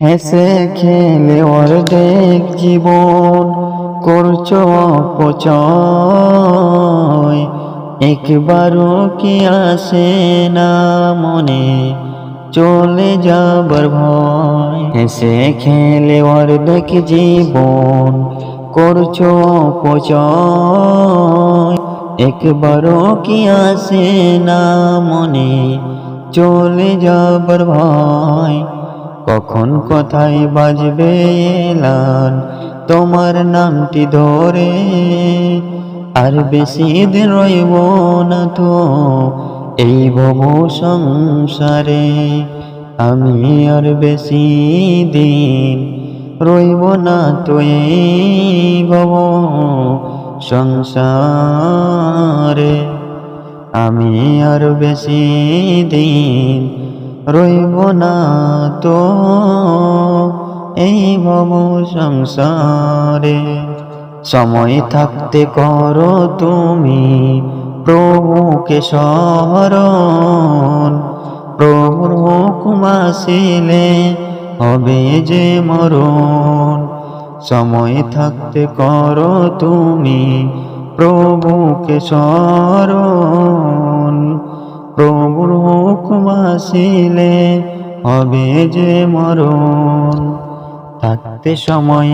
হেসে খেলে অর্ধেক জীবন করছ অপচয়। একবারও কি আসে না মনে চলে যাবার ভয়। হেসে খেলে অর্ধেক জীবন করছ অপচয়। একবারও কি আসে না মনে চলে যাবার ভয়। কখন কোথায় বাজবে এলান? তোমার নামটি ধরে আর বেশি দিন রইব না তো এই ভব সংসারে। আমি আর বেশি দিন রইব না তো এই ভব সংসারে। আমি আর বেশি দিন রইব না তো এই ভব সংসারে। সময় থাকতে করো তুমি প্রভুকে স্মরণ। প্রভুর হুকুম আসিলে হবে যে মরণ। সময় থাকতে করো তুমি প্রভুকে স্মরণ। প্রভুর হুকুম আসিলে হবে যে মরণ। থাকতে সময়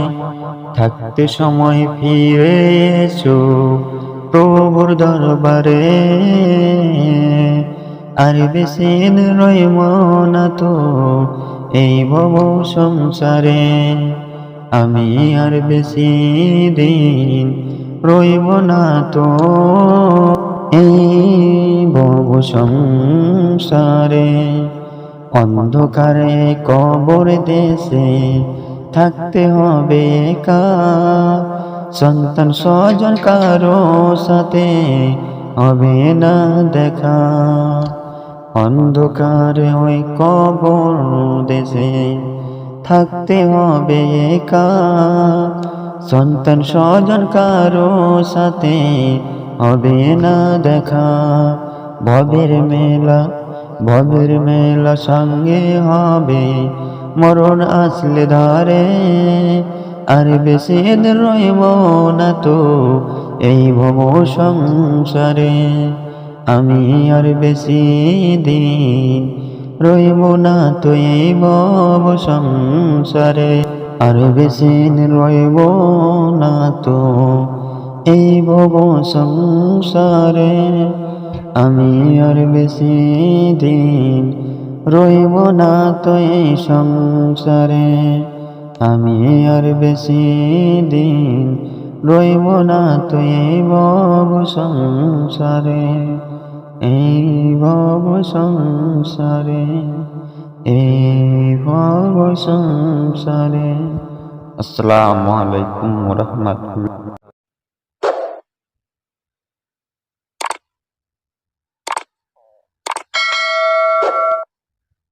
থাকতে সময় ফিরে এসো প্রভুর দরবারে। আর বেশি রইব না তো এই ভব সংসারে। আমি আর বেশি দিন রইব না তো এই সংসারে, অন্ধকারে কবর দেশে থাকতে হবে কা সন্তান স্বজন কারও সাথে হবে না দেখা। অন্ধকারে ওই কবর দেশে থাকতে হবে একা। সন্তান স্বজন কারও সাথে হবে না দেখা। ভবের মেলা ভবের মেলা সঙ্গে হবে। মরণ আসলে ধারে, আর বেশি রইব না তো এই ভব সংসারে। আমি আর বেশি দিন রইব না তো এই ভব সংসারে। আর বেশি রইব না তো এই ভব সংসারে। আমি আর বেশি দিন রইব না তো এই সংসারে। আমি আর বেশি দিন রইব না তো এই ভব সংসারে। এই ভব সংসারে, এই ভব সংসারে। আসসালামু আলাইকুম রহমতুল্লাহ।